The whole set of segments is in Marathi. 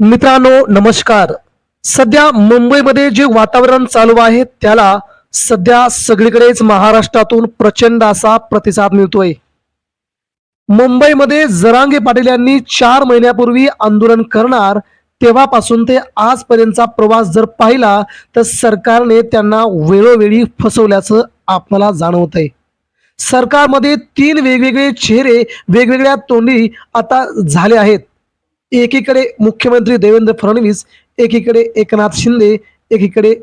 मित्रांनो नमस्कार. सध्या मुंबईमध्ये जे वातावरण चालू आहे त्याला सध्या सगळीकडेच महाराष्ट्रातून प्रचंड असा प्रतिसाद मिळतोय. मुंबईमध्ये जरांगे पाटील यांनी चार महिन्यापूर्वी आंदोलन करणार तेव्हापासून ते आजपर्यंतचा प्रवास जर पाहिला तर सरकारने त्यांना वेळोवेळी फसवल्याचं आपल्याला जाणवत आहे सरकारमध्ये तीन वेगवेगळे चेहरे वेगवेगळ्या तोंडी आता झाले आहेत. एकीकडे मुख्यमंत्री देवेंद्र फडणवीस एकीकडे एकनाथ शिंदे एकीकडे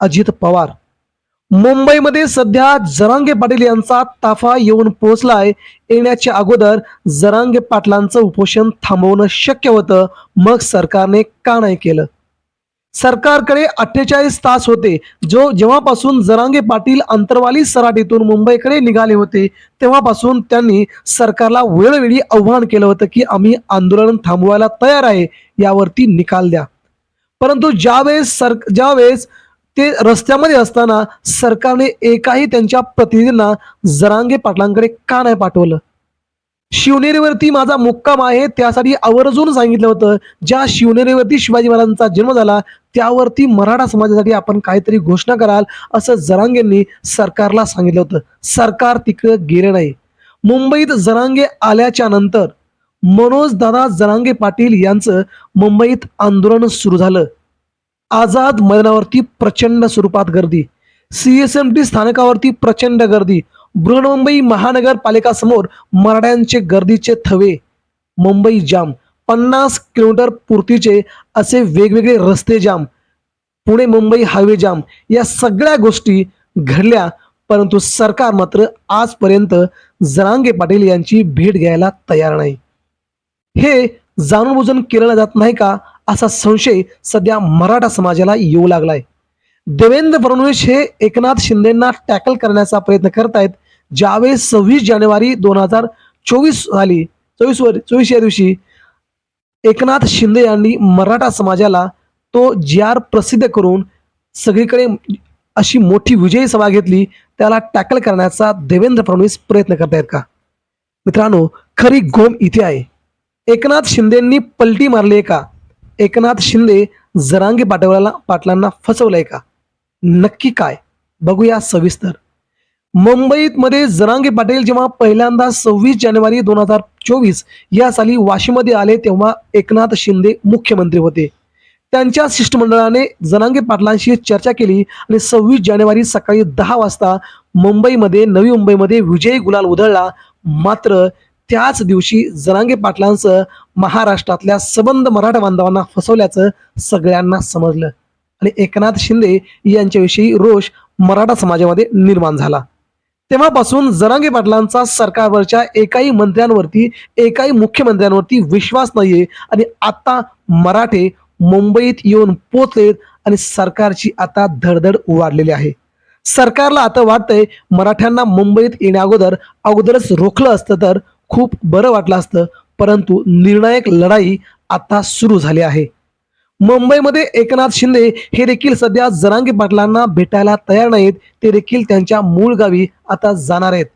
अजित पवार. मुंबईमध्ये सध्या जरांगे पाटील यांचा ताफा येऊन पोहोचलाय. येण्याच्या अगोदर जरांगे पाटलांचं उपोषण थांबवणं शक्य होतं. मग सरकारने का नाही केलं? सरकारकडे अठ्ठेचाळीस तास होते. जो जेव्हापासून जरांगे पाटील अंतरवाली सराटीतून मुंबईकडे निघाले होते तेव्हापासून त्यांनी सरकारला वेळोवेळी आव्हान केलं होतं की आम्ही आंदोलन थांबवायला तयार आहे यावरती निकाल द्या. परंतु ज्यावेळेस सर ज्यावेळेस ते रस्त्यामध्ये असताना सरकारने एकाही त्यांच्या प्रतिनिधींना जरांगे पाटलांकडे का नाही पाठवलं? शिवनेरीवरती माझा मुक्काम आहे. त्यासाठी आवर्जून सांगितलं होतं ज्या शिवनेरीवरती शिवाजी महाराजांचा जन्म झाला त्यावरती मराठा समाजासाठी आपण काहीतरी घोषणा कराल असं जरांगेंनी सरकारला सांगितलं होतं. सरकार तिकडं गेलं नाही. मुंबईत जरांगे आल्याच्यानंतर मनोज दादा जरांगे पाटील यांचं मुंबईत आंदोलन सुरू झालं. आझाद मैदानावरती प्रचंड स्वरूपात गर्दी. सीएसएमटी स्थानकावरती प्रचंड गर्दी. बृहन्मुंबई महानगरपालिका समोर मराठ्यांचे गर्दीचे थवे मुंबई जाम पन्नास किलोमीटर पूर्तीचे असे वेगवेगळे रस्ते jam Pune Mumbai highway jam या सगळ्या गोष्टी घडल्या परंतु सरकार मात्र आजपर्यंत जरांगे पाटील यांची भेट घ्यायला तयार नाही. हे जाणून बुजून केलं जात नाही का असा संशय सध्या मराठा समाजाला येऊ लागलाय. देवेंद्र फडणवीस हे एकनाथ शिंदेना टॅकल करण्याचा प्रयत्न करतायत ज्यावेळेस सव्वीस जानेवारी दोन हजार चोवीस झाली चोवीस वर चोवीस या दिवशी एकनाथ शिंदे यांनी मराठा समाजाला तो जी आर प्रसिद्ध करून सगळीकडे अशी मोठी विजयी सभा घेतली त्याला टॅकल करण्याचा देवेंद्र फडणवीस प्रयत्न करतायत का? मित्रांनो खरी गोम इथे आहे. एकनाथ शिंदेंनी पलटी मारली आहे का? एकनाथ शिंदे जरांगे पाटलाला पाटलांना फसवलंय का? नक्की काय? बघूया सविस्तर. मुंबईत मध्ये जरांगे पाटील जेव्हा पहिल्यांदा सव्वीस जानेवारी दोन हजार चोवीस या साली वाशीमध्ये आले तेव्हा एकनाथ शिंदे मुख्यमंत्री होते. त्यांच्या शिष्टमंडळाने जनांगे पाटलांशी चर्चा केली आणि सव्वीस जानेवारी सकाळी दहा वाजता मुंबईमध्ये नवी मुंबईमध्ये विजयी गुलाल उधळला. मात्र त्याच दिवशी जनांगे पाटलांचं महाराष्ट्रातल्या सबंध मराठा बांधवांना फसवल्याचं सगळ्यांना समजलं आणि एकनाथ शिंदे यांच्याविषयी रोष मराठा समाजामध्ये निर्माण झाला. तेव्हापासून जरांगे पाटलांचा सरकारवरच्या एकाही मंत्र्यांवरती एकाही मुख्यमंत्र्यांवरती विश्वास नाहीये आणि आता मराठे मुंबईत येऊन पोचलेत आणि सरकारची आता धडधड वाढलेली आहे. सरकारला आता वाटतंय मराठ्यांना मुंबईत येण्या अगोदर अगोदरच रोखलं असतं तर खूप बरं वाटलं असतं परंतु निर्णायक लढाई आता सुरू झाली आहे. मुंबईमध्ये एकनाथ शिंदे हे देखील सध्या जरांगी पाटलांना भेटायला तयार नाहीत. ते देखील त्यांच्या मूळ गावी आता जाणार आहेत.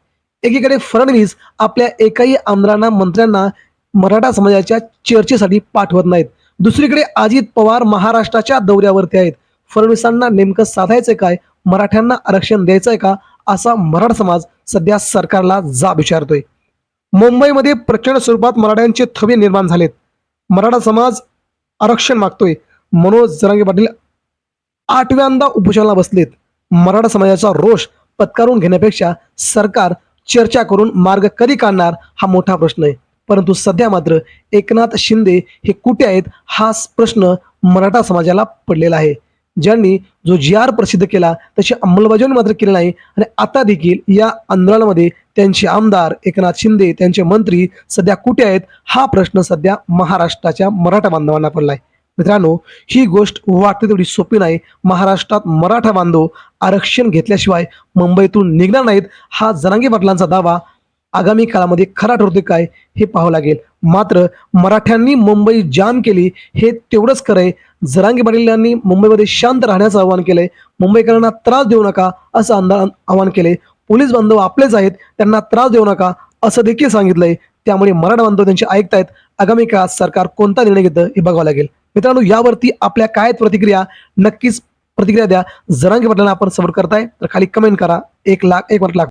एकीकडे फडणवीस आपल्या एकाही आमदारांना मंत्र्यांना मराठा समाजाच्या चर्चेसाठी पाठवत नाहीत. दुसरीकडे अजित पवार महाराष्ट्राच्या दौऱ्यावरती आहेत. फडणवीसांना नेमकं साधायचंय काय? मराठ्यांना आरक्षण द्यायचंय का? असा मराठा समाज सध्या सरकारला जाब विचारतोय. मुंबईमध्ये प्रचंड स्वरूपात मराठ्यांचे थवे निर्माण झालेत. मराठा समाज आरक्षण मागतोय. मनोज जरांगे पाटील आठव्यांदा उपोषणाला बसलेत. मराठा समाजाचा रोष पत्कारून घेण्यापेक्षा सरकार चर्चा करून मार्ग कधी काढणार हा मोठा प्रश्न आहे. परंतु सध्या मात्र एकनाथ शिंदे हे कुठे आहेत हाच प्रश्न मराठा समाजाला पडलेला आहे. ज्यांनी जो जी आर प्रसिद्ध केला तशी अंमलबजावणी मात्र केली नाही. आणि आता देखील या आंदोलनामध्ये त्यांचे आमदार एकनाथ शिंदे त्यांचे मंत्री सध्या कुठे आहेत हा प्रश्न सध्या महाराष्ट्राच्या मराठा बांधवांना पडलाय. मित्रांनो ही गोष्ट वाटते तेवढी सोपी नाही. महाराष्ट्रात मराठा बांधव आरक्षण घेतल्याशिवाय मुंबईतून निघणार नाहीत हा जरांगी पाटलांचा दावा. आगामी काळामध्ये खरा ठरतोय काय हे पाहावं लागेल. मात्र मराठ्यांनी मुंबई जाम केली हे तेवढंच खरं आहे. जरांगी पाटील यांनी मुंबईमध्ये शांत राहण्याचं आवाहन केलंय. मुंबईकरांना त्रास देऊ नका असं अंदा आवाहन केलंय. पोलीस बांधव आपलेच आहेत त्यांना त्रास देऊ नका असं देखील सांगितलंय. त्यामुळे मराठा बांधव त्यांचे ऐकतायत. आगामी काळात सरकार कोणता निर्णय घेतं हे बघावं लागेल. मित्रांनो यावरती आपल्या काय प्रतिक्रिया? नक्कीच प्रतिक्रिया द्या. जरांगी पाटलांना आपण सपोर्ट करताय. तर खाली कमेंट करा. एक लाख एक लाख